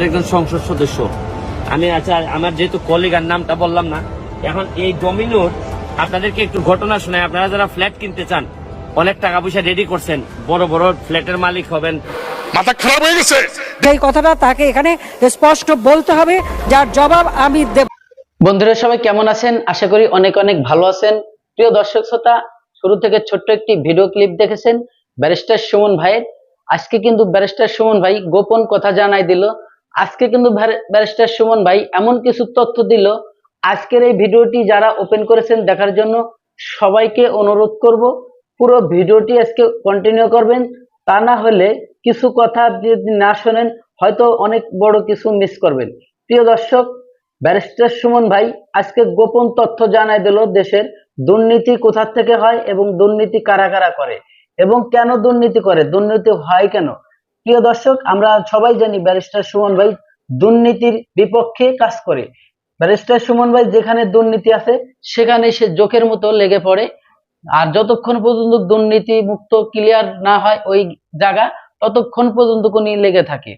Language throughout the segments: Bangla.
একজন সংসদ সদস্য। আমি আচ্ছা আমার যেহেতু কলিগার নামটা বললাম না এখন এই ডমিনোর আপনাদেরকে একটু ঘটনা শোনায় আপনারা যারা ফ্ল্যাট কিনতে চান অনেক টাকা পয়সা রেডি করছেন বড় বড় ফ্ল্যাটের মালিক হবেন। মাথা খারাপ হয়ে গেছে। এই কথাটা তাকে এখানে স্পষ্ট বলতে হবে যার জবাব আমি দেব। বন্ধুরা সবাই কেমন আছেন? আশা করি অনেক অনেক ভালো আছেন। প্রিয় দর্শক শ্রোতা শুরু থেকে ছোট্ট একটি ভিডিও ক্লিপ দেখেছেন ব্যারিস্টার সুমন ভাইয়ের। আজকে কিন্তু ব্যারিস্টার সুমন ভাই গোপন কথা জানাই দিল। আজকে কিন্তু ব্যারিস্টার সুমন ভাই এমন কিছু তথ্য দিল। আজকের এই ভিডিওটি যারা ওপেন করেছেন দেখার জন্য সবাইকে অনুরোধ করব, পুরো ভিডিওটি আজকে কন্টিনিউ করবেন। তা না হলে কিছু কথা যদি না শোনেন, হয়তো অনেক বড় কিছু মিস করবেন। প্রিয় দর্শক, ব্যারিস্টার সুমন ভাই আজকে গোপন তথ্য জানাই দিল দেশের দুর্নীতি কোথা থেকে হয় এবং দুর্নীতি কারা কারা করে এবং কেন দুর্নীতি করে, দুর্নীতি হয় কেন? প্রিয় দর্শক, আমরা সবাই জানি ব্যারিস্টার সুমন ভাই দুর্নীতির বিপক্ষে কাজ করে। ব্যারিস্টার সুমন ভাই যেখানে দুর্নীতি আছে, সেখানে সে জোকের মতো লেগে পড়ে। আর যতক্ষণ পর্যন্ত দুর্নীতি মুক্ত ক্লিয়ার না হয় ওই জায়গা, ততক্ষণ পর্যন্ত কোনি লেগে থাকে।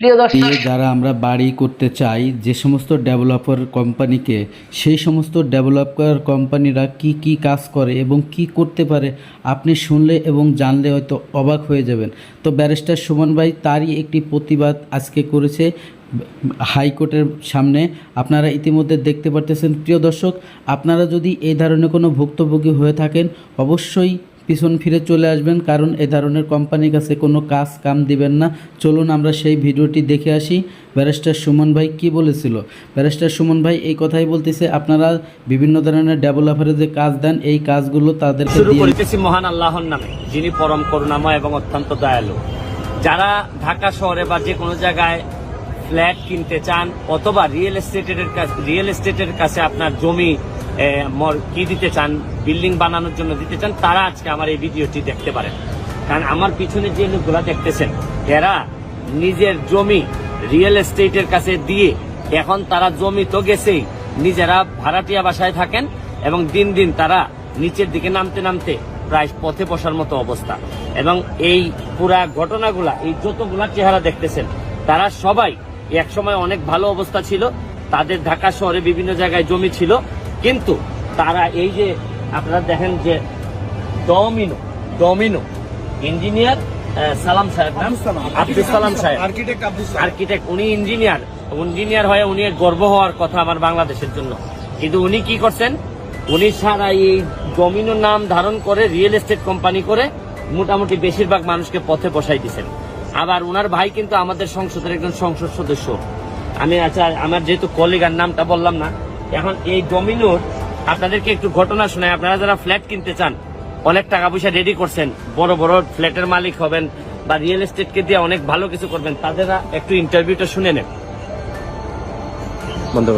প্রিয় দর্শক। যারা আমরা বাড়ি করতে চাই, যে সমস্ত ডেভেলপার কোম্পানিকে, সেই সমস্ত ডেভেলপার কোম্পানিরা কি কি কাজ করে এবং কি করতে পারে, আপনি শুনলে এবং জানলে হয়তো অবাক হয়ে যাবেন। তো ব্যারিস্টার সুমন ভাই, তারই একটি প্রতিবাদ আজকে করেছে হাইকোর্টের সামনে। আপনারা ইতিমধ্যে দেখতে পারতেছেন। প্রিয় দর্শক, আপনারা যদি এই ধরনের কোনো ভুক্তভোগী হয়ে থাকেন, অবশ্যই পিছন ফিরে চলে আসবেন কারণ এ ধরনের কোম্পানির কাছে কোনো কাজ কাম দিবেন না। চলুন আমরা সেই ভিডিওটি দেখে আসি। ব্যারিস্টার সুমন ভাই কি বলেছিল? ব্যারিস্টার সুমন ভাই এই কথাই বলতেছে আপনারা বিভিন্ন ধরনের ডেভেলপারে যে কাজ দেন এই কাজগুলো তাদেরকে শুরু দিয়ে মহান আল্লাহর নামে যিনি পরম করুণাময় এবং অত্যন্ত দয়ালু। যারা ঢাকা শহরে বা যে কোনো জায়গায় ফ্ল্যাট কিনতে চান অথবা রিয়েল এস্টেটের কাছে রিয়েল এস্টেটের কাছে আপনার জমি কি দিতে চান, বিল্ডিং বানানোর জন্য দিতে চান, তারা আজকে আমার এই ভিডিওটি দেখতে পারেন। কারণ আমার পিছনে যে লোকগুলা দেখতেছেন, এরা নিজের জমি রিয়েল এস্টেটের কাছে দিয়ে এখন তারা জমি তো গেছেই, নিজেরা ভাড়াটিয়া বাসায় থাকেন এবং দিন দিন তারা নিচের দিকে নামতে নামতে প্রায় পথে বসার মতো অবস্থা। এবং এই পুরা ঘটনাগুলা, এই যতগুলা চেহারা দেখতেছেন, তারা সবাই একসময় অনেক ভালো অবস্থা ছিল, তাদের ঢাকা শহরে বিভিন্ন জায়গায় জমি ছিল কিন্তু তারা এই যে আপনারা দেখেন যে ডমিনো ডমিনো ইঞ্জিনিয়ার সালাম সাহেব নাম? আব্দুল সালাম। সাহেব। আর্কিটেক্ট আর্কিটেক্ট উনি ইঞ্জিনিয়ার। ইঞ্জিনিয়ার হয়ে উনি গর্ব হওয়ার কথা আমার বাংলাদেশের জন্য। কিন্তু উনি কি করছেন? উনি সারা এই ডমিনো নাম ধারণ করে রিয়েল এস্টেট কোম্পানি করে মোটামুটি বেশিরভাগ মানুষকে পথে বসাই দিচ্ছেন আবার উনার ভাই কিন্তু আমাদের সংসদের একজন সংসদ সদস্য। আমি আচ্ছা আমার যেহেতু কলিগার নামটা বললাম না এখন এই ডমিনোর আপনাদেরকে একটু ঘটনা শোনায় আপনারা যারা ফ্ল্যাট কিনতে চান অনেক টাকা পয়সা রেডি করছেন বড় বড় ফ্ল্যাটের মালিক হবেন বা রিয়েল এস্টেটকে দিয়ে অনেক ভালো কিছু করবেন তাদেরা একটু ইন্টারভিউটা শুনে নেন। বন্ধ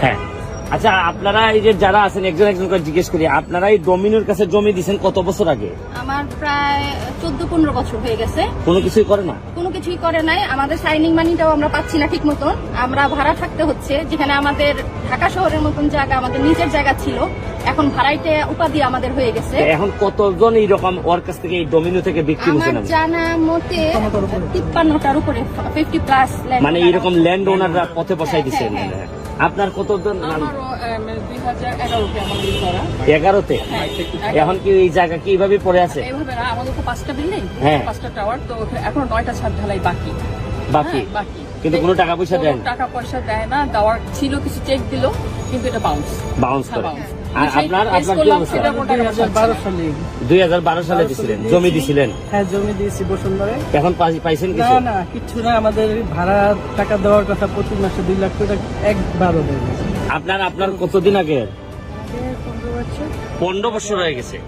হ্যাঁ। আচ্ছা আপনারা এই যে যারা আছেন একজন একজন করে জিজ্ঞেস করি আপনারা এই ডমিনোর কাছে জমি দিয়েছেন কত বছর আগে? আমার প্রায় চোদ্দ পনেরো বছর হয়ে গেছে। কোনো কিছুই করে না? কোনো কিছুই করে নাই। আমাদের সাইনিং মানিটাও আমরা পাচ্ছি না ঠিক মতন। আমরা ভাড়া থাকতে হচ্ছে যেখানে আমাদের ঢাকা শহরের মতন জায়গা আমাদের নিজের জায়গা ছিল। এখন ভাড়াইতে উপাধি আমাদের হয়ে গেছে। এখন কতজন এইরকম ওর কাছ থেকে এই ডমিনো থেকে বিক্রি আমার হয়েছেন জানা মতে তিপ্পান্নটার উপরে ফিফটি প্লাস মানে এইরকম ল্যান্ড ওনাররা পথে বসাই দিচ্ছেন আপনার কত আমারও দুই হাজার এগারোতে করা। এগারোতে? এখন কি ওই জায়গা কি এইভাবে পড়ে আছে? আমাদের তো পাঁচটা বিল্ডিং হ্যাঁ। পাঁচটা টাওয়ার তো এখন নয়টা ছাদ ঢালাই বাকি। বাকি? হ্যাঁ, বাকি। কিন্তু কোনো টাকা পয়সা দেয় টাকা পয়সা দেয় না দেওয়ার ছিল কিছু চেক দিল কিন্তু এটা বাউন্স বাউন্স করে। আর আপনার আপনার কি অবস্থা। সালে। দুই হাজার বারো সালে দিছিলেন জমি দিছিলেন? হ্যাঁ জমি দিয়েছি বসুন্ধরে। এখন পাই- পাইছেন না কিছু না আমাদের ভাড়া টাকা দেওয়ার কথা প্রতি মাসে দুই লাখ টাকা একবারও দেয় না। আপনার আপনার কতদিন আগে? আগে পনেরো বছর। পনেরো বছর হয়ে গেছে।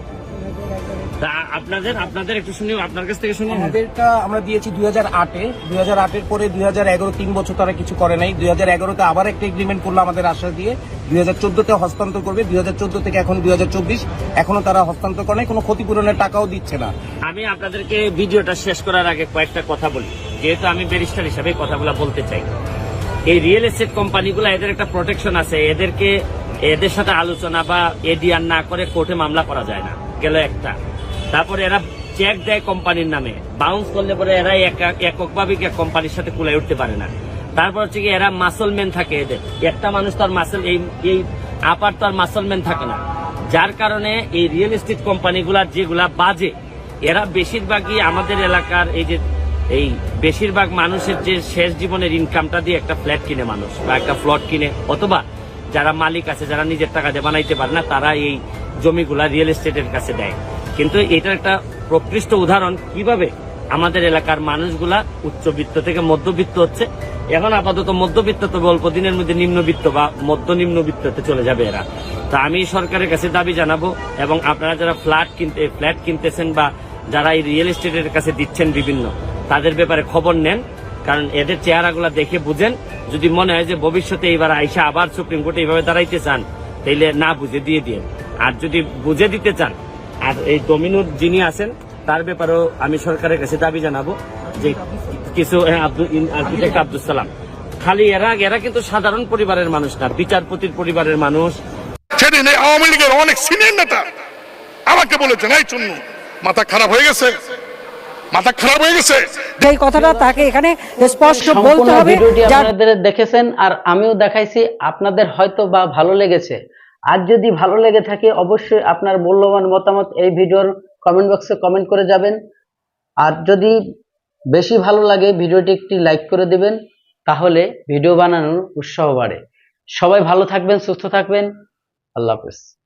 তা আপনাদের আপনাদের একটু শুনি আপনার কাছ থেকে শুনি আমাদেরটা আমরা দিয়েছি দুই হাজার আটে। দুই হাজার আটের পরে দুই হাজার এগারো তিন বছর তারা কিছু করে নাই। দুই হাজার এগারোতে আবার একটা এগ্রিমেন্ট করল আমাদের আশা দিয়ে। দুই হাজার চোদ্দতে হস্তান্তর করবে। দুই হাজার চোদ্দ থেকে এখন দুই হাজার চব্বিশ। এখনও তারা হস্তান্তর করে নাই। কোনো ক্ষতিপূরণের টাকাও দিচ্ছে না। আমি আপনাদেরকে ভিডিওটা শেষ করার আগে কয়েকটা কথা বলি। যেহেতু আমি ব্যারিস্টার হিসাবে কথাগুলো বলতে চাই। এই রিয়েল এস্টেট কোম্পানিগুলো এদের একটা প্রোটেকশন আছে। এদেরকে এদের সাথে আলোচনা বা এডিআর না করে কোর্টে মামলা করা যায় না। গেল একটা। তারপরে এরা চেক দেয় কোম্পানির নামে। বাউন্স করলে পরে এরা একা- এককভাবে কোম্পানির সাথে কুলাই উঠতে পারে না। তারপর হচ্ছে কি এরা মাসলম্যান থাকে এদের। একটা মানুষ তার মাসল এই এই আপার তার মাসলম্যান থাকে না। যার কারণে এই রিয়েল এস্টেট কোম্পানিগুলার যেগুলা বাজে, এরা বেশিরভাগই আমাদের এলাকার এই যে এই বেশিরভাগ মানুষের যে শেষ জীবনের ইনকামটা দিয়ে একটা ফ্ল্যাট কিনে মানুষ বা একটা প্লট কিনে। অথবা যারা মালিক আছে, যারা নিজের টাকা দিয়ে বানাইতে পারে না, তারা এই জমিগুলা রিয়েল এস্টেটের কাছে দেয়। কিন্তু এটার একটা প্রকৃষ্ট উদাহরণ, কীভাবে আমাদের এলাকার মানুষগুলা উচ্চবিত্ত থেকে মধ্যবিত্ত হচ্ছে। এখন আপাতত মধ্যবিত্ত তবে অল্প দিনের মধ্যে নিম্নবিত্ত বা মধ্য নিম্নবিত্ততে চলে যাবে এরা। তা আমি সরকারের কাছে দাবি জানাব এবং আপনারা যারা ফ্ল্যাট কিনতে, ফ্ল্যাট কিনতেছেন বা যারা এই রিয়েল এস্টেটের কাছে দিচ্ছেন বিভিন্ন, তাদের ব্যাপারে খবর নেন। কারণ এদের চেহারাগুলা দেখে বুঝেন। যদি মনে হয় যে ভবিষ্যতে এইবার আইসা আবার সুপ্রিম কোর্টে এইভাবে দাঁড়াইতে চান, তাইলে না বুঝে দিয়ে দিয়ে আর যদি বুঝে দিতে চান আর এই ডমিনোর যিনি আছেন তার ব্যাপারেও আমি সরকারের কাছে দাবি জানাব যে কিছু আর্কিটেক্ট আব্দুল সালাম। খালি এরা এরা কিন্তু সাধারণ পরিবারের মানুষ না বিচারপতির পরিবারের মানুষ। সেদিন আওয়ামী লীগের অনেক সিনিয়র নেতা আমাকে বলেছেন এই চুন্নু মাথা খারাপ হয়ে গেছে মাথা খারাপ হয়ে গেছে। এই কথাটা তাকে এখানে স্পষ্ট বলতে হবে ভিডিওটি আপনাদের দেখেছেন আর আমিও দেখাইছি আপনাদের হয়তো বা ভালো লেগেছে। আর যদি ভালো লেগে থাকে, অবশ্যই আপনার মূল্যবান মতামত এই ভিডিওর কমেন্ট বক্সে কমেন্ট করে যাবেন। আর যদি বেশি ভালো লাগে, ভিডিওটি একটি লাইক করে দেবেন, তাহলে ভিডিও বানানোর উৎসাহ বাড়ে। সবাই ভালো থাকবেন, সুস্থ থাকবেন। আল্লাহ হাফেজ।